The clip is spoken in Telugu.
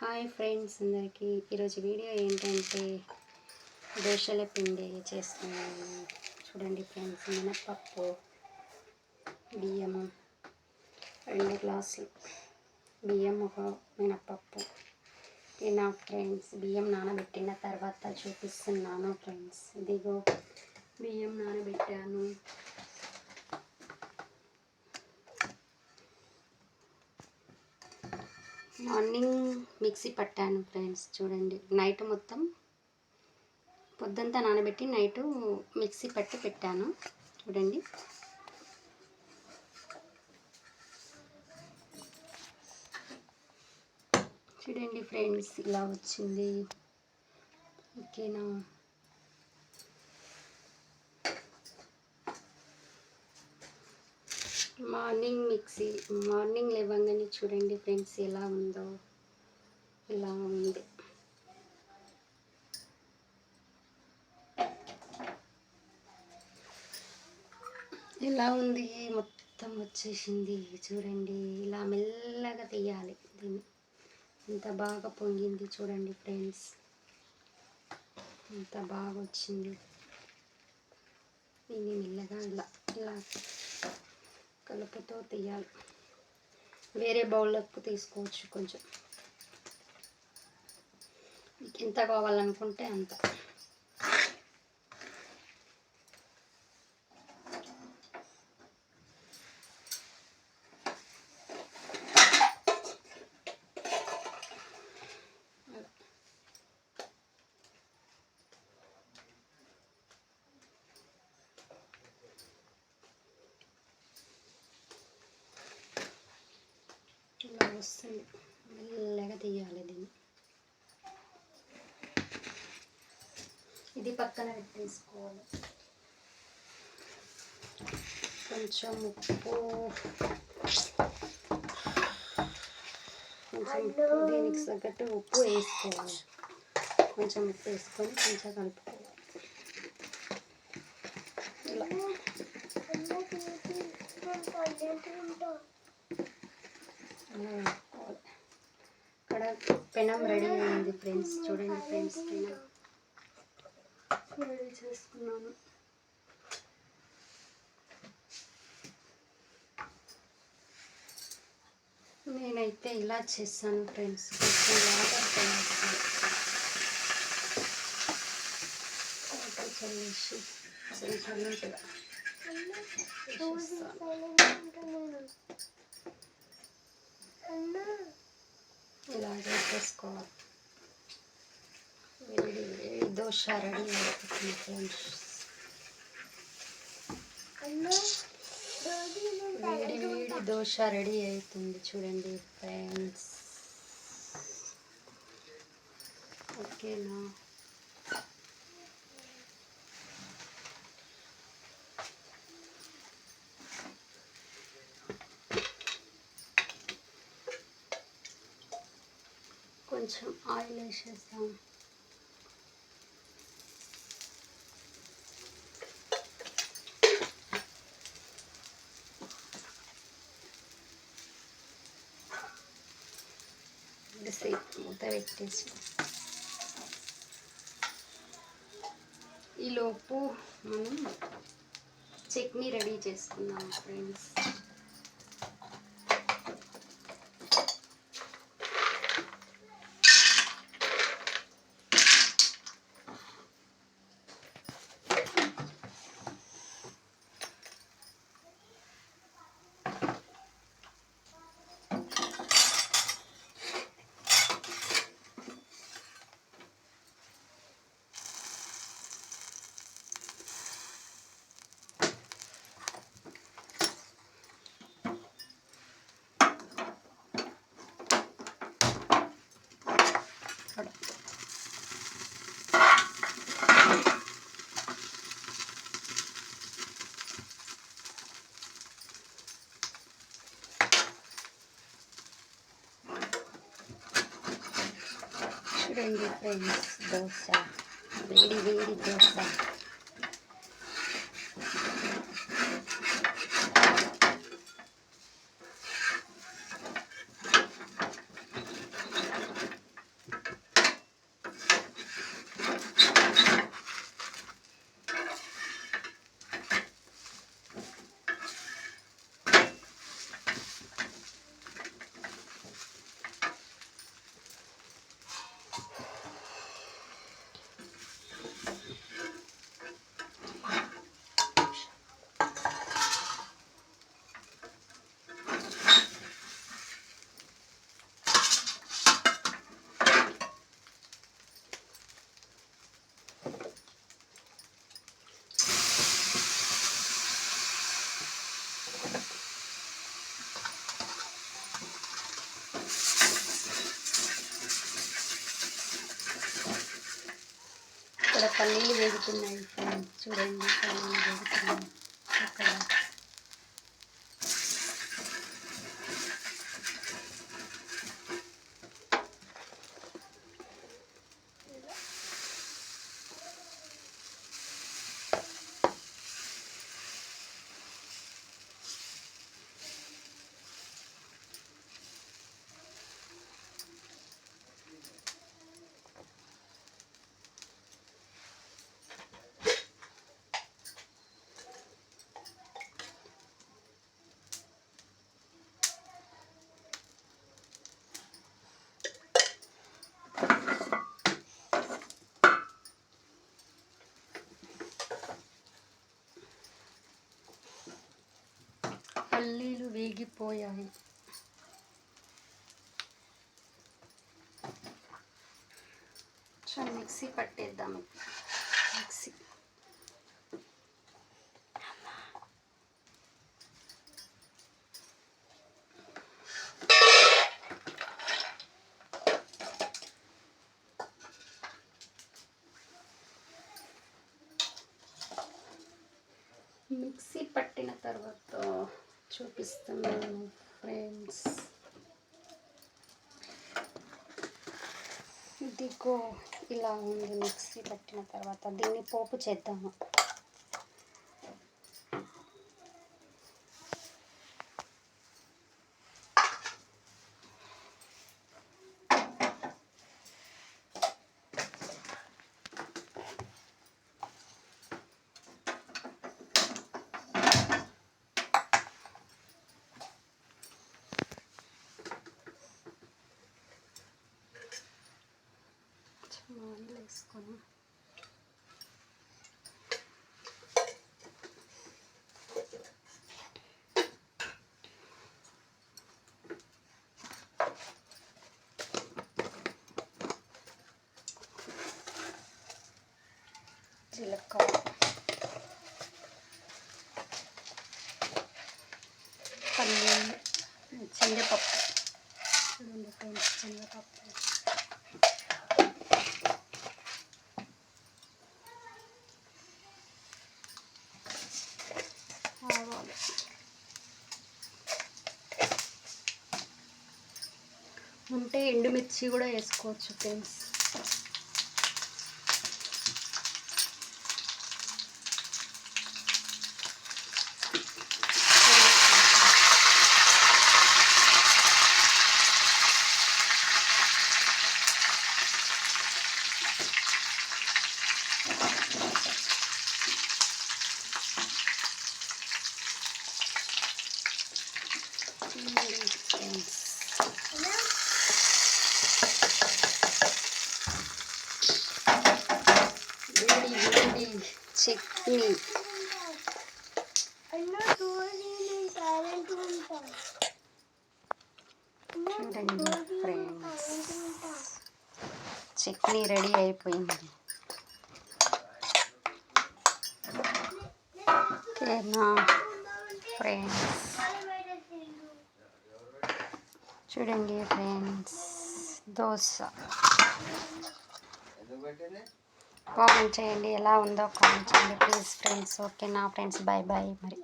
హాయ్ ఫ్రెండ్స్ అందరికీ. ఈరోజు వీడియో ఏంటంటే దోశల పిండి చేస్తున్నాను. చూడండి ఫ్రెండ్స్ మినప్పప్పు బియ్యము రెండు గ్లాసులు బియ్యం ఒక మినప్పప్పు నా ఫ్రెండ్స్ బియ్యం నానబెట్టిన తర్వాత చూపిస్తున్నాను ఫ్రెండ్స్. ఇదిగో బియ్యం నానబెట్టాను. మార్నింగ్ మిక్సీ పట్టాను ఫ్రెండ్స్ చూడండి. నైట్ మొత్తం పొద్దంతా నానబెట్టి నైటు మిక్సీ పట్టి పెట్టాను చూడండి. చూడండి ఫ్రెండ్స్ ఇలా వచ్చింది. ఓకేనా? మార్నింగ్ మిక్సీ మార్నింగ్ లేవగానే చూడండి ఫ్రెండ్స్ ఎలా ఉందో ఇలా ఉంది. ఎలా ఉంది? మొత్తం వచ్చేసింది చూడండి. ఇలా మెల్లగా తీయాలి దీన్ని. ఎంత బాగా పొంగింది చూడండి ఫ్రెండ్స్. ఎంత బాగా వచ్చింది. దీన్ని మెల్లగా ఇలా ఇలా కలుపుతో తీయాలి. వేరే బౌల్లోకి తీసుకోవచ్చు కొంచెం. మీకు ఎంత కావాలనుకుంటే అంత ఇలా వస్తుంది మెల్లగా తీయాలి దీన్ని ఇది పక్కన పెట్టేసుకోవాలి కొంచెం ఉప్పు కొంచెం దీనికి తగ్గట్టు ఉప్పు వేసుకోవాలి కొంచెం ఉప్పు వేసుకొని కొంచెం కలుపుకోవాలి ఇలా ఇక్కడ పెనం రెడీ అయింది ఫ్రెండ్స్ చూడండి ఫ్రెండ్స్ పెనం. రెడీ చేసుకున్నాను నేనైతే ఇలా చేస్తాను ఫ్రెండ్స్ కొంచెం వాటర్ వాటర్ చల్లేసి కొంచెం చల్లగా ఇలా చేసుకోవాలి. వేడి వేడి దోశ రెడీ అయిపోతుంది ఫ్రెండ్స్. వేడి వేడి దోశ రెడీ అవుతుంది చూడండి ఫ్రెండ్స్. ఓకేనా? కొంచెం ఆయిల్ వేసేస్తాం సేపు మూత పెట్టేసి. ఈలోపు మనం చట్నీ రెడీ చేసుకుందాం ఫ్రెండ్స్. చూడండి ఫ్రెండ్స్ దోశ వేడి వేడి దోశ ఇక్కడ పల్లీలు వేగుతున్నాయి చూడండి పల్లీలు వేగుతున్నాయి. అక్కడ పల్లీలు వేగిపోయాయి. మిక్సీ పట్టేద్దాం. మిక్సీ. మిక్సీ పట్టిన తర్వాత చూపిస్తున్నాను ఫ్రెండ్స్ ఇదిగో ఇలా ఉంది మిక్సీ పట్టిన తర్వాత దీన్ని పోపు చేద్దాము. శనగపప్పు చూడండి ఫ్రెండ్స్ శనగపప్పు ఆవాలు ఉంటే ఎండుమిర్చి కూడా వేసుకోవచ్చు ఫ్రెండ్స్ ఫ్రెండ్స్ చట్నీ చూడండి ఫ్రెండ్స్ చట్నీ రెడీ అయిపోయింది. ఓకేనా ఫ్రెండ్స్ చూడండి ఫ్రెండ్స్ దోశ. కామెంట్ చేయండి. ఎలా ఉందో కామెంట్ చేయండి. ప్లీజ్ ఫ్రెండ్స్ ఓకేనా ఫ్రెండ్స్ బాయ్ బాయ్ మరి.